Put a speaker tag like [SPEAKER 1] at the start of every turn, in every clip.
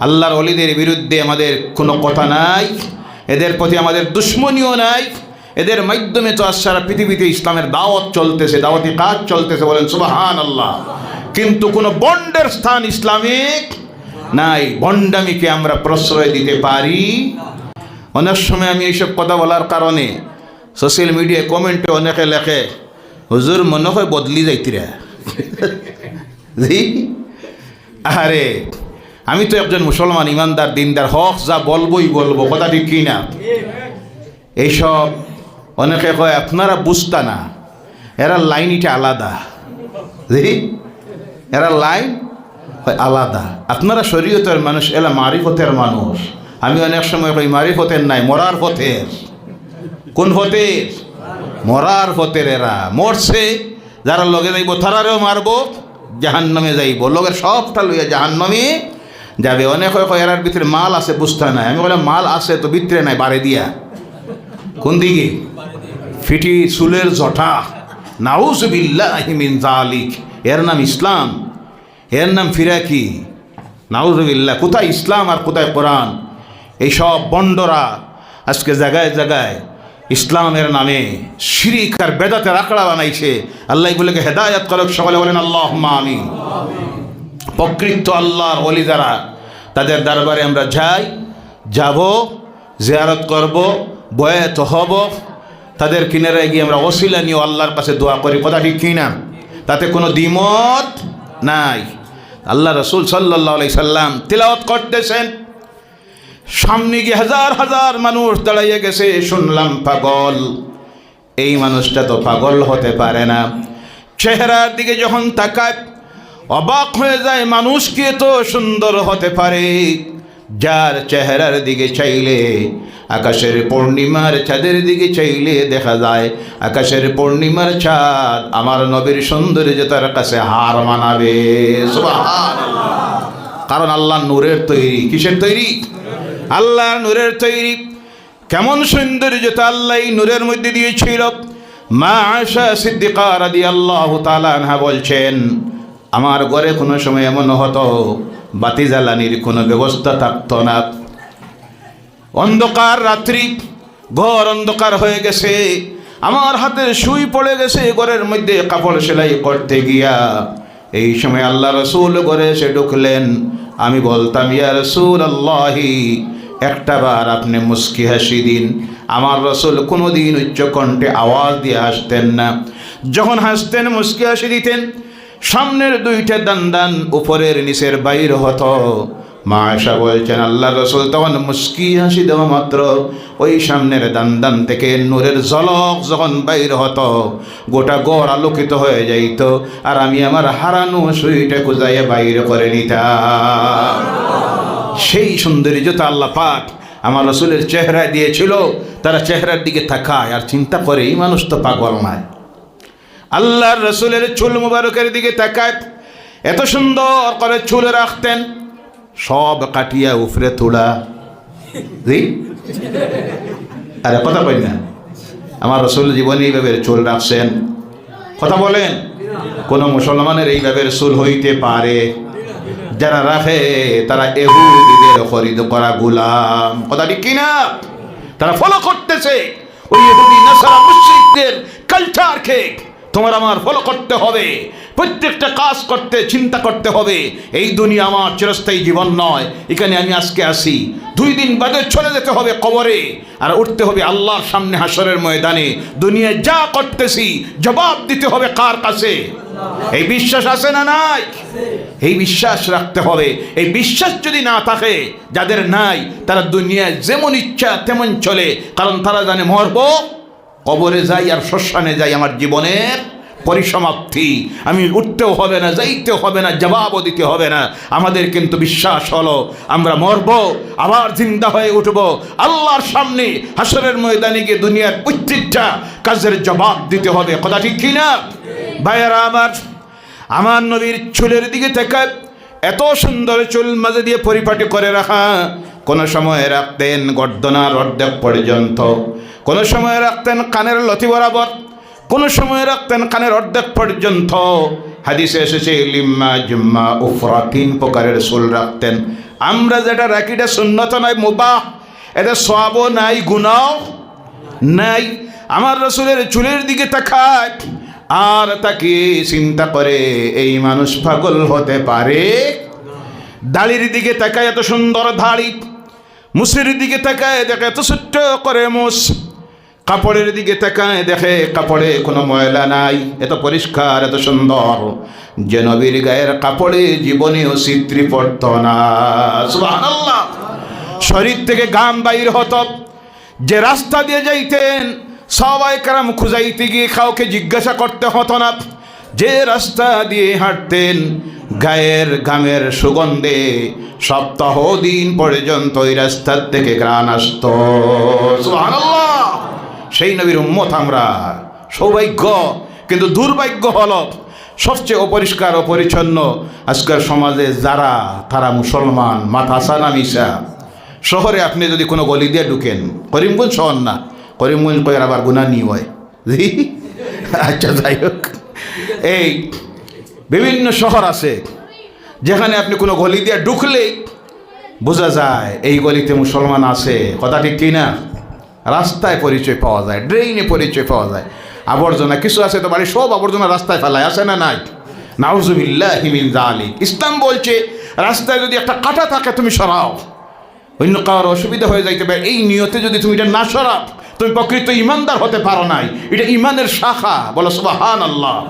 [SPEAKER 1] আল্লাহর অলিদের বিরুদ্ধে আমাদের কোনো কথা নাই, এদের প্রতি আমাদের দুশ্মনীয় নাই, এদের মাধ্যমে তো আজ সারা পৃথিবীতে ইসলামের দাওয়াত চলতেছে, দাওয়াতি কাজ চলতেছে, বলেন সুবাহান আল্লাহ কিন্তু কোনো বন্ডের স্থান ইসলামিক নাই। বন্ডামিকে আমরা প্রশ্রয় দিতে পারি। অনেক সময় আমি এইসব কথা বলার কারণে সোশ্যাল মিডিয়ায় কমেন্টে অনেকে লেখে, হুজুর, মনে হয় বদলি যাইতিরা। আরে আমি তো একজন মুসলমান, ইমানদার, দিনদার, হক যা বলবোই বলব, কথা ঠিক কি না? এইসব অনেকে কয়, আপনারা বুঝতা না, এরা লাইন এটা আলাদা। জি? এরা লাইন আলাদা। আপনারা শরীয়তের মানুষ এলা মারিফতের মানুষ। আমি অনেক সময় কই, মারিফতের নাই, মরার পথের। কোন পথের? মরার পথের এরা। মরছে, যারা লগে যাইব, তারারেও মারবো, জাহান্নামে যাইব। লগের সবটা লইয়া জাহান্নামে যাবে। অনেক হয় এরার ভিতরে মাল আছে, বুঝতে নাই আমি বললাম, মাল আছে তো ভিতরে নাই, বাড়ি দিয়া। কোন দিকে? ফিটি চুলের জটা নাউজবিল্লাহি মিন জালিক এর নাম ইসলাম। এর নাম ফিরাকি নাউজবিল্লাহ। কোথায় ইসলাম আর কোথায় কোরআন? এইসব বন্ডরা আজকে জায়গায় জায়গায় ইসলামের নামে শিরিক আর বেদাতে রাখড়া বানাইছে। আল্লাহ এগুলোকে হেদায়ত করক, সকলে বলেন আল্লাহ আমি প্রকৃত আল্লাহর অলি যারা, তাদের দরবারে আমরা যাই, যাব, জিয়ারত করব, বয়াত হব, তাদের কিনারে গিয়ে আমরা অশিলা নিয়ে আল্লাহর কাছে দোয়া করি। কথা ঠিক কিনা তাতে কোনো দ্বিমত নাই। আল্লাহ রসুল সাল্লাহ সাল্লাম তিলাওয়াত করতেছেন। সামনে গিয়ে হাজার হাজার মানুষ দাঁড়াইয়ে গেছে। শুনলাম পাগল। এই মানুষটা তো পাগল হতে পারে না। চেহারার দিকে যখন তাকায় অবাক হয়ে যায় মানুষ কি তো সুন্দর হতে পারে। যার চেহারার দিকে চাইলে আকাশের পূর্ণিমার চাঁদের দিকে চাইলে দেখা যায়, আকাশের পূর্ণিমার চাঁদ আমার নবীর সৌন্দর্যতার কাছে হার মানাবে। কারণ আল্লাহ নূরের তৈরি। কিসের তৈরি? আল্লাহ নূরের তৈরি। কেমন সৌন্দর্যতা আল্লাহ নূরের মধ্যে দিয়েছিল। মা আশা সিদ্দিকা রাদি আল্লাহ তালানহা বলছেন আমার ঘরে কোনো সময় এমন হতো, বাতি জ্বালানির কোনো ব্যবস্থা থাকতো না। অন্ধকার রাত্রি, ঘর অন্ধকার হয়ে গেছে। আমার হাতে সুই পড়ে গেছে, ঘরের মধ্যে কাপড় সেলাই করতে গিয়া। এই সময় আল্লাহ রসুল ঘরে এসে ঢুকলেন। আমি বলতাম, ইয়া রসুল আল্লাহি একটা বার আপনি মুস্কি হাসি দিন। আমার রসুল কোনো দিন উচ্চকণ্ঠে আওয়াজ দিয়ে হাসতেন না। যখন হাসতেন, মুস্কি হাসি দিতেন সামনের দুইটা দান দান উপরের নিচের বাইর হতো। মা আশা বলছেন আল্লাহ রসুল তখন মুস্কি হাসি দেওয়া মাত্র। ওই সামনের দান দান থেকে নূরের ঝলক যখন বাইর হতো, গোটা গড় আলোকিত হয়ে যাইত। আর আমি আমার হারানো সুইটা কুজাইয়ে বাইর করে নিতাম। সেই সৌন্দর্যতা আল্লাহ পাক আমার রসুলের চেহারা দিয়েছিল। তারা চেহারার দিকে তাকায় আর চিন্তা করে এই মানুষ তো পাগল নয়। আল্লাহর রসুলের চুল মুবারকের দিকে তাকায়, এত সুন্দর করে চুল রাখতেন, সব কাটিয়া উফরে তোলা। আরে, কথা বলি না। আমার রসুল জীবনে এইভাবে চুল রাখছেন। কথা বলেন, কোন মুসলমানের এইভাবে চুল হইতে পারে। যারা রাখে, তারা এহুদিদের খরিদ করা গুলাম। ঠিক কিনা? তারা ফলো করতেছে। ওই এহুদি, নাসারা, মুশরিকদের কালচারকে তোমার আমার ফলো করতে হবে। প্রত্যেকটা কাজ করতে, চিন্তা করতে হবে। এই দুনিয়া আমার চিরস্থায়ী জীবন নয়। এখানে আমি আজকে আসি। দুই দিন বাদে চলে যেতে হবে কবরে আর উঠতে হবে আল্লাহর সামনে হাসরের ময়দানে। দুনিয়ায় যা করতেছি, জবাব দিতে হবে কার কাছে? এই বিশ্বাস আছে না নাই? এই বিশ্বাস রাখতে হবে। এই বিশ্বাস যদি না থাকে, যাদের নাই, তারা দুনিয়ায় যেমন ইচ্ছা তেমন চলে। কারণ তারা জানে মরব কবরে যাই আর শ্মশানে যাই, আমার জীবনের পরিসমাপ্তি। আমি উঠতেও হবে না, যাইতেও হবে না, জবাবও দিতে হবে না। আমাদের কিন্তু বিশ্বাস হলো, আমরা মরব, আবার জিন্দা হয়ে উঠব। আল্লাহর সামনে হাসরের ময়দানে গিয়ে দুনিয়ার প্রত্যেকটা কাজের জবাব দিতে হবে। কথা ঠিক কিনা ভাইয়ারা আমার আমার নবীর চুলের দিকে থেকে এত সুন্দর চুল মাঝে দিয়ে পরিপাটি করে রাখা, কোনো সময় রাখতেন গর্দনার অর্ধেক পর্যন্ত। কোনো সময় রাখতেন কানের লতি বরাবর, কোনো সময় রাখতেন কানের অর্ধেক পর্যন্ত। হাদিসে এসেছে, লিম্মা জুম্মা উফরা, তিন প্রকারের চুল রাখতেন। আমরা যেটা রাখি এটা সুন্নত নয়, মুবাহ। এটা সবও নাই গুণাও নাই। আমার রসুলের চুলের দিকে তাকায়, আর তাকে চিন্তা করে, এই মানুষ পাগল হতে পারে? দাড়ির দিকে তাকায় এত সুন্দর দাড়ি, মুসের দিকে তাকায়, দেখে এত ছোট্ট করে মুস। কাপড়ের দিকে তাকায় দেখে, কাপড়ে কোনো ময়লা নাই, এত পরিষ্কার, এত সুন্দর। যে নবীর গায়ের কাপড়ে জীবনেও চিত্রি পড়ত না। শরীর থেকে গাম বাইর হতো। যে রাস্তা দিয়ে যাইতেন, সবাই কারাম খুঁজাইতে গিয়ে কাউকে জিজ্ঞাসা করতে হতো না। যে রাস্তা দিয়ে হাঁটতেন, গায়ের গামের সুগন্ধে সপ্তাহ দিন পর্যন্ত ওই রাস্তার থেকে গ্রাণ আসত। সুবহানাল্লাহ। সেই নবীর উম্মত আমরা। সৌভাগ্য, কিন্তু দুর্ভাগ্য হলো সবচেয়ে অপরিষ্কার অপরিচ্ছন্ন আজকের সমাজে যারা, তারা মুসলমান মাথা সানা মিশা। শহরে আপনি যদি কোনো গলি দিয়ে ঢুকেন, করিমগঞ্জ শহর না, করিমগঞ্জ কয়ের আবার গুণা নিয়ে হয়? আচ্ছা যাই হোক। এই বিভিন্ন শহর আছে, যেখানে আপনি কোনো গলি দিয়ে ঢুকলেই বোঝা যায়, এই গলিতে মুসলমান আছে। কথা ঠিক কি না রাস্তায় পরিচয় পাওয়া যায় ড্রেইনে পরিচয় পাওয়া যায়। আবর্জনা কিছু আছে তো বাড়ি সব আবর্জনা রাস্তায় ফেলায় আসে না নাই? নাউজুবিল্লাহ হিমিন ইসলাম বলছে, রাস্তায় যদি একটা কাটা থাকে তুমি সরাও। অন্য কারোর অসুবিধা হয়ে যাইতে পারে। এই নিয়তে যদি তুমি এটা না সরাও, তুমি প্রকৃত ইমানদার হতে পারো নাই। এটা ইমানের শাখা। বলো সুবাহান আল্লাহ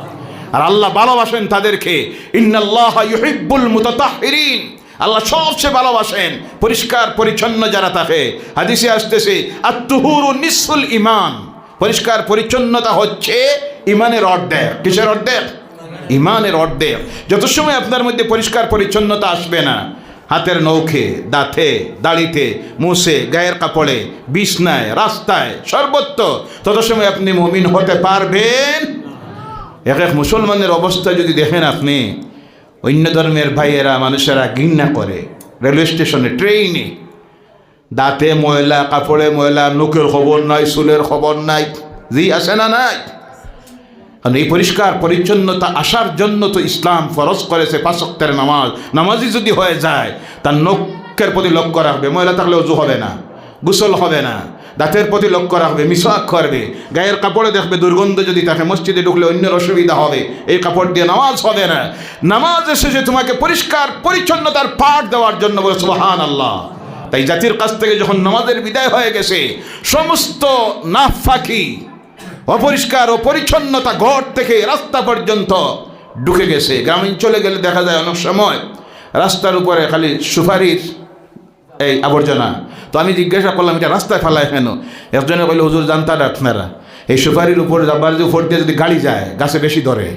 [SPEAKER 1] আর আল্লাহ ভালোবাসেন তাদেরকে। ইন্নাল্লাহ ইউহিব্বুল মুতাতাহহিরিন আল্লাহ সবচেয়ে ভালোবাসেন, পরিষ্কার, পরিচ্ছন্ন যারা থাকে। হাদিসে আসতেছে আত্মহুরু নিসফুল ইমান পরিষ্কার, পরিচ্ছন্নতা হচ্ছে ইমানের অর্ধেক। কিসের অর্ধেক? ইমানের অর্ধেক। যত সময় আপনার মধ্যে পরিষ্কার, পরিচ্ছন্নতা আসবে না, হাতের নৌখে দাঁতে, দাড়িতে মুসে গায়ের কাপড়ে, বিছনায়, রাস্তায়, সর্বত্র, তত সময় আপনি মমিন হতে পারবেন। এক এক মুসলমানের অবস্থা যদি দেখেন আপনি অন্য ধর্মের ভাইয়েরা মানুষেরা ঘৃণা করে। রেলওয়ে স্টেশনে ট্রেনে দাঁতে ময়লা, কাপড়ে ময়লা, নখের খবর নাই, চুলের খবর নাই, জি আসে না নাই? কারণ এই পরিষ্কার পরিচ্ছন্নতা আসার জন্য তো ইসলাম ফরজ করেছে পাঁচক্তের নামাজ। নামাজই যদি হয়ে যায়, তার নখের প্রতি লক্ষ্য রাখবে, ময়লা থাকলে অজু হবে না, গোসল হবে না। দাঁতের প্রতি লক্ষ্য রাখবে মিশাক করবে। গায়ের কাপড়ে দেখবে দুর্গন্ধ যদি থাকে মসজিদে ঢুকলে অন্যের অসুবিধা হবে। এই কাপড় দিয়ে নামাজ হবে না। নামাজ শেষে তোমাকে পরিষ্কার, পরিচ্ছন্নতার পাঠ দেওয়ার জন্য বলে সুবাহান আল্লাহ তাই জাতির কাছ থেকে যখন নামাজের বিদায় হয়ে গেছে, সমস্ত নাফাকি, অপরিষ্কার ও পরিচ্ছন্নতা ঘর থেকে রাস্তা পর্যন্ত ঢুকে গেছে। গ্রামাঞ্চলে গেলে দেখা যায় অনেক সময় রাস্তার উপরে খালি সুপারির এই আবর্জনা। তো আমি জিজ্ঞাসা করলাম, এটা রাস্তায় ফেলায় কেন? একজনে বলে হুজুর, জানতা আপনারা। এই সুপারির উপর যাবার উপর দিয়ে যদি গাড়ি যায়, গাছে বেশি ধরে।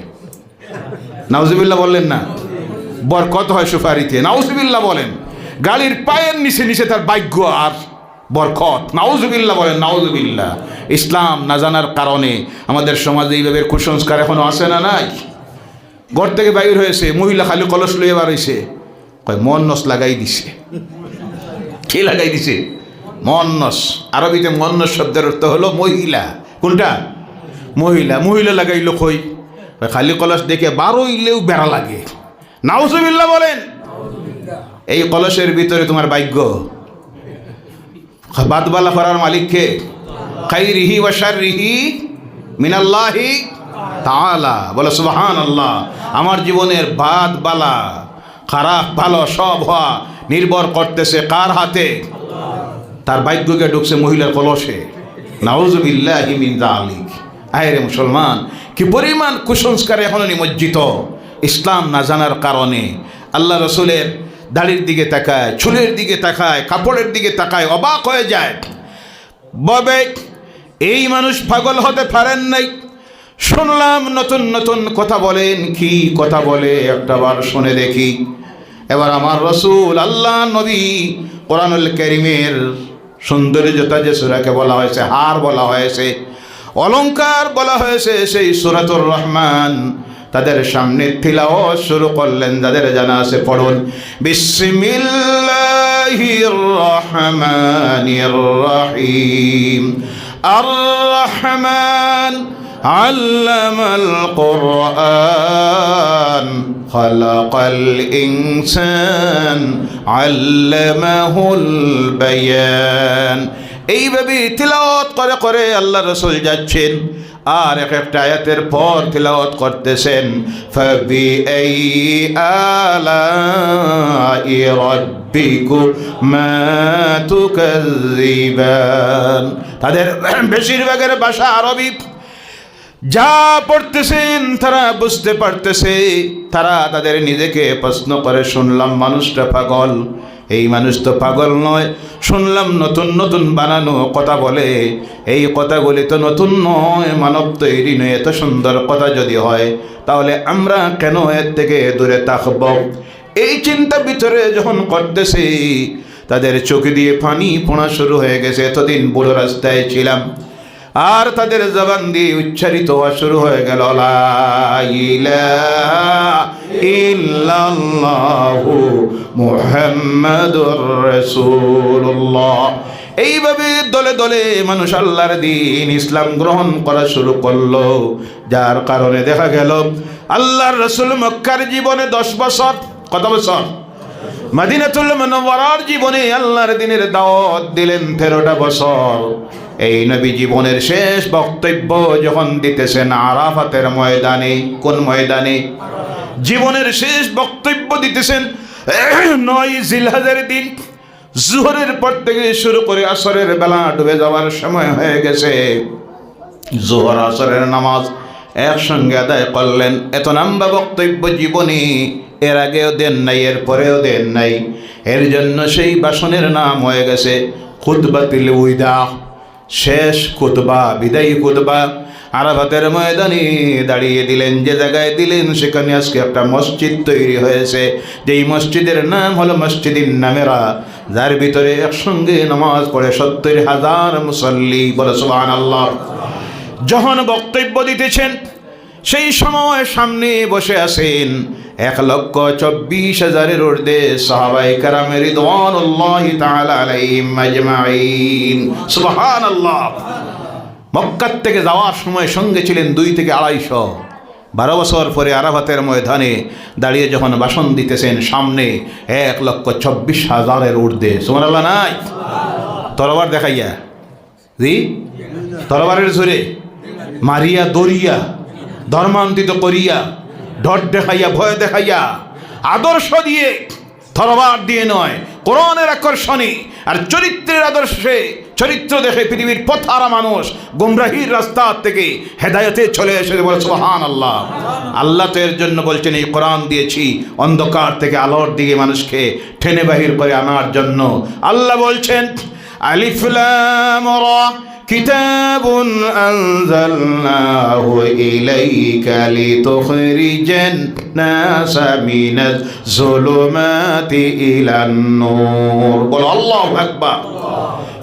[SPEAKER 1] নাউজুবিল্লাহ বললেন, না, বরকত হয় সুপারিতে। নাউজুবিল্লাহ বলেন, গাড়ির পায়ের নিচে নিচে তার ভাগ্য আর বরকত। নাউজুবিল্লাহ বলেন, নাউজুবিল্লাহ, ইসলাম না জানার কারণে আমাদের সমাজে এইভাবে কুসংস্কার এখনও আসে না নাই? ঘর থেকে বাইর হয়েছে, মহিলা খালি কলস লইয়ে হয়েছে কয় মন্নস লাগাই দিছে। কে লাগাই দিছে? মন্নস। আরবিতে মন্নস শব্দের অর্থ হলো মহিলা। কোনটা? মহিলা। মহিলা লাগাইলো কই? খালি কলস দেখে বারো ইলেও বেড়া লাগে। নাউজুবিল্লাহ বলেন। এই কলসের ভিতরে তোমার ভাগ্য। বাদবালা করার মালিককে খাই রিহি ওয়াশার রিহি মিনাল্লাহি তাআলা। বলে সুবহান আল্লাহ আমার জীবনের বাদ বালা খারাপ, ভালো, সব হওয়া নির্ভর করতেছে কার হাতে? তার ভাগ্যকে ঢুকছে মহিলার কলসে। নাউজুবিল্লাহি মিন মুসলমান, কি পরিমাণ কুসংস্কারে এখনও নিমজ্জিত? ইসলাম না জানার কারণে। আল্লাহ রসুলের দাড়ির দিকে তাকায়, চুলের দিকে তাকায়, কাপড়ের দিকে তাকায়, অবাক হয়ে যায়। ববে, এই মানুষ পাগল হতে পারেন নাই। শুনলাম নতুন নতুন কথা বলেন, কি কথা বলে? একটা বার শুনে দেখি। এবার আমার রসুল, আল্লাহ, নবী, কোরআনুল করিমের সৌন্দর্যতা যে সুরাকে বলা হয়েছে, হার বলা হয়েছে অলঙ্কার বলা হয়েছে, সেই সুরাতুর রহমান তাদের সামনে তিলাও শুরু করলেন, যাদের জানা আছে পড়ুন। বিসমিল্লাহির রহমানির রহিম। আর রহমান علم القرآن خلق الإنسان علمه البيان এইভাবে তিলাওয়াত করে করে আল্লাহ রসুল যাচ্ছেন আর এক একটা আয়াতের পর তিলাওয়াত করতেছেন ফাবি এই আলাই রাব্বিকুমা তুকাজ্জিবান তাদের বেশিরভাগের ভাষা আরবি যা পড়তেছেন তারা বুঝতে পারতেছে। তারা তাদের নিজেকে প্রশ্ন করে, শুনলাম মানুষটা পাগল। এই মানুষ তো পাগল নয়। শুনলাম নতুন নতুন বানানো কথা বলে। এই কথাগুলি তো নতুন নয়। মানব তৈরি নয়। এত সুন্দর কথা যদি হয়, তাহলে আমরা কেন এর থেকে দূরে থাকব? এই চিন্তা ভিতরে যখন করতেছি, তাদের চোখ দিয়ে পানি পোড়া শুরু হয়ে গেছে। এতদিন বুড়ো রাস্তায় ছিলাম। আর তাদের জবান দিয়ে উচ্চারিত হওয়া শুরু হয়ে গেল এইভাবে দলে দলে মানুষ আল্লাহর দিন ইসলাম গ্রহণ করা শুরু করল, যার কারণে দেখা গেল, আল্লাহর রসুল মক্কার জীবনে দশ বছর, কত বছর? মাদিনাতুল মনোবরার জীবনে আল্লাহর দিনের দাওয়াত দিলেন তেরোটা বছর। এই নবী জীবনের শেষ বক্তব্য যখন দিতেছেন আরাফাতের ময়দানে, কোন ময়দানে? জীবনের শেষ বক্তব্য দিতেছেন নয় জিলহাজের দিন। জোহরের পর থেকে শুরু করে আসরের বেলা ডুবে যাওয়ার সময় হয়ে গেছে। জোহর, আসরের নামাজ একসঙ্গে আদায় করলেন। এত লম্বা বক্তব্য জীবনী এর আগেও দেন নাই, এর পরেও দেন নাই। এর জন্য সেই বাসনের নাম হয়ে গেছে, খুতবাতিল উইদা। শেষ খুতবা, বিদায়ী খুতবা। আরাফাতের ময়দানে দাঁড়িয়ে দিলেন, যে জায়গায় দিলেন, সেখানে আজকে একটা মসজিদ তৈরি হয়েছে। যেই মসজিদের নাম হলো মসজিদিন নামেরা। যার ভিতরে একসঙ্গে নামাজ পড়ে সত্তর হাজার মুসল্লি বলে সুবাহ আল্লাহ যখন বক্তব্য দিতেছেন। সেই সময় সামনে বসে আছেন এক লক্ষ চব্বিশ হাজারের ঊর্ধ্বে সাহাবাই কারামের মক্কার থেকে যাওয়ার সময় সঙ্গে ছিলেন দুই থেকে আড়াইশো। বারো বছর পরে আরাফাতের ময়দানে দাঁড়িয়ে যখন ভাষণ দিতেছেন, সামনে এক লক্ষ চব্বিশ হাজারের ঊর্ধ্বে। সুমানাল্লাহ নাই? তরবার দেখাইয়া। জি? তরবারের জোরে। মারিয়া দরিয়া। ধর্মান্তিত করিয়া ডট দেখাইয়া, ভয় দেখাইয়া, আদর্শ দিয়ে তরবার দিয়ে নয়, কোরআনের আকর্ষণে আর চরিত্রের আদর্শে চরিত্র দেখে পৃথিবীর পথারা মানুষ গুমরাহির রাস্তা থেকে হেদায়তে চলে এসে বলে সুহান আল্লাহ আল্লাহ তো এর জন্য বলছেন, এই কোরআন দিয়েছি, অন্ধকার থেকে আলোর দিকে মানুষকে ঠেনে বাহির করে আনার জন্য। আল্লাহ বলছেন আলিফলাম كتاب أنزلناه إليك لتخرج الناس من الظلمات إلى النور قل الله أكبر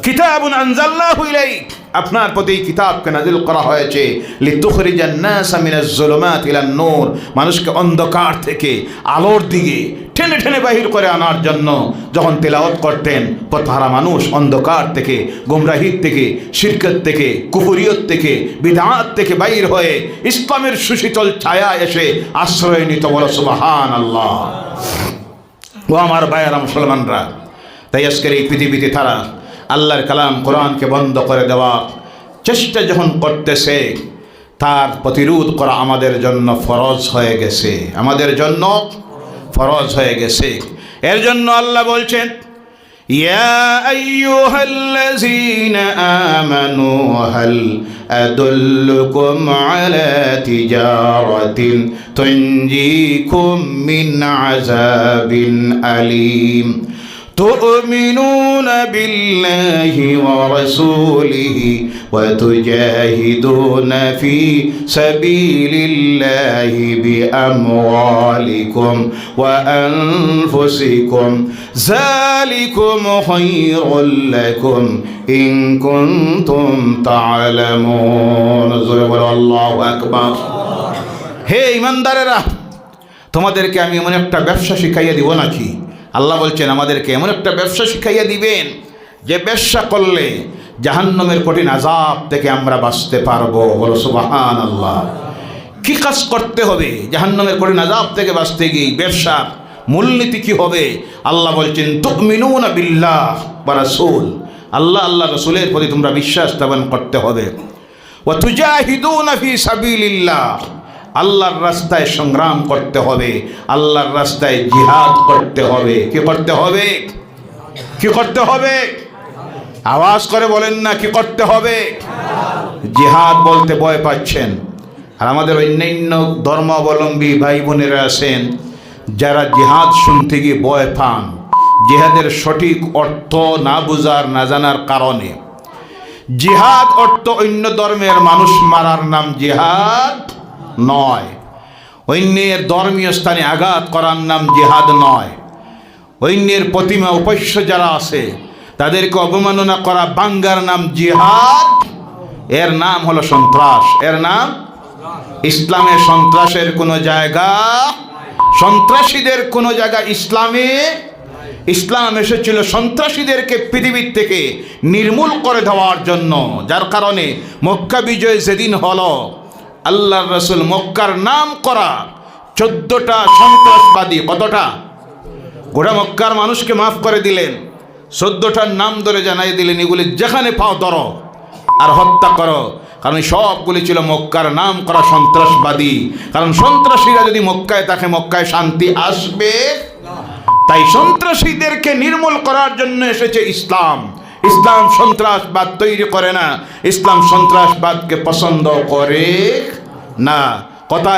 [SPEAKER 1] কিতাব আনজাল্লাহু ইলাইক আপনার প্রতি এই কিতাবকে নাজিল করা হয়েছে লিতুখরিজান নাস মিনাজ জুলুমাত ইলান নূর মানুষকে অন্ধকার থেকে আলোর দিকে টেনে টেনে বাহির করে আনার জন্য যখন তেলাওয়াত করতেন পথহারা মানুষ অন্ধকার থেকে, গুমরাহির থেকে শিরকত থেকে, কুফুরিয়ত থেকে, বিদাত থেকে বাইর হয়ে ইসলামের সুশীতল ছায়া এসে আশ্রয় নিত। বলো সুবাহান আল্লাহ ও আমার ভাইয়ারা মুসলমানরা, তাই আজকের এই পৃথিবীতে তারা আল্লাহর কালাম কোরআনকে বন্ধ করে দেওয়া চেষ্টা যখন করতেছে, তার প্রতিরোধ করা আমাদের জন্য ফরজ হয়ে গেছে। আমাদের জন্য ফরজ হয়ে গেছে এর জন্য আল্লাহ বলছেন يا أيها الذين آمنوا هل أدلكم على تجارة تنجيكم من عذاب أليم تؤمنون بالله ورسوله وتجاهدون في سبيل الله بأموالكم وأنفسكم ذلكم خير لكم إن كنتم تعلمون الله أكبر হে ইমানদারেরা তোমাদেরকে আমি এমন একটা ব্যবসা শিখাইয়া দিব নাকি আল্লাহ বলছেন, আমাদেরকে এমন একটা ব্যবসা শিখাইয়া দিবেন, যে ব্যবসা করলে জাহান্নমের কঠিন আজাব থেকে আমরা বাঁচতে পারব। বলো সুবাহান আল্লাহ কি কাজ করতে হবে জাহান্নামের কঠিন আজাব থেকে বাঁচতে গিয়ে? ব্যবসা মূলনীতি কি হবে? আল্লাহ বলছেন, তুমিনুনা বিল্লাহ বা রাসূল। আল্লাহ আল্লাহ রসুলের প্রতি তোমরা বিশ্বাস স্থাপন করতে হবে। ও তুজাহিদুনা ফি সাবিলিল্লাহ। আল্লাহর রাস্তায় সংগ্রাম করতে হবে, আল্লাহর রাস্তায় জিহাদ করতে হবে। কি করতে হবে? কি করতে হবে? আওয়াজ করে বলেন না, কি করতে হবে? জিহাদ বলতে ভয় পাচ্ছেন। আর আমাদের অন্যান্য ধর্মাবলম্বী ভাই বোনেরা আছেন, যারা জিহাদ শুনতে গিয়ে ভয় পান। জিহাদের সঠিক অর্থ না বুঝার, না জানার কারণে। জিহাদ অর্থ অন্য ধর্মের মানুষ মারার নাম জিহাদ। নয়। অন্যের ধর্মীয় স্থানে আঘাত করার নাম জিহাদ নয়। অন্যের প্রতিমা উপাস্য যারা আছে, তাদেরকে অবমাননা করা বাঙ্গার নাম জিহাদ। এর নাম হলো সন্ত্রাস। এর নাম? ইসলামে সন্ত্রাসের কোনো জায়গা। সন্ত্রাসীদের কোনো জায়গা ইসলামে? ইসলাম এসেছিল সন্ত্রাসীদেরকে পৃথিবীর থেকে নির্মূল করে দেওয়ার জন্য। যার কারণে মক্কা বিজয় যেদিন হলো আল্লাহ রসুল মক্কার নাম করা চোদ্দটা সন্ত্রাসবাদী কতটা? গোটা মক্কার মানুষকে মাফ করে দিলেন, চোদ্দটার নাম ধরে জানাই দিলেন, এগুলি যেখানে পাও ধরো আর হত্যা করো। কারণ সবগুলি ছিল মক্কার নাম করা সন্ত্রাসবাদী। কারণ সন্ত্রাসীরা যদি মক্কায় তাকে মক্কায় শান্তি আসবে। তাই সন্ত্রাসীদেরকে নির্মূল করার জন্য এসেছে ইসলাম। ইসলাম সন্ত্রাসবাদ তৈরি করে না। ইসলাম সন্ত্রাসবাদকে পছন্দ করে না। কথা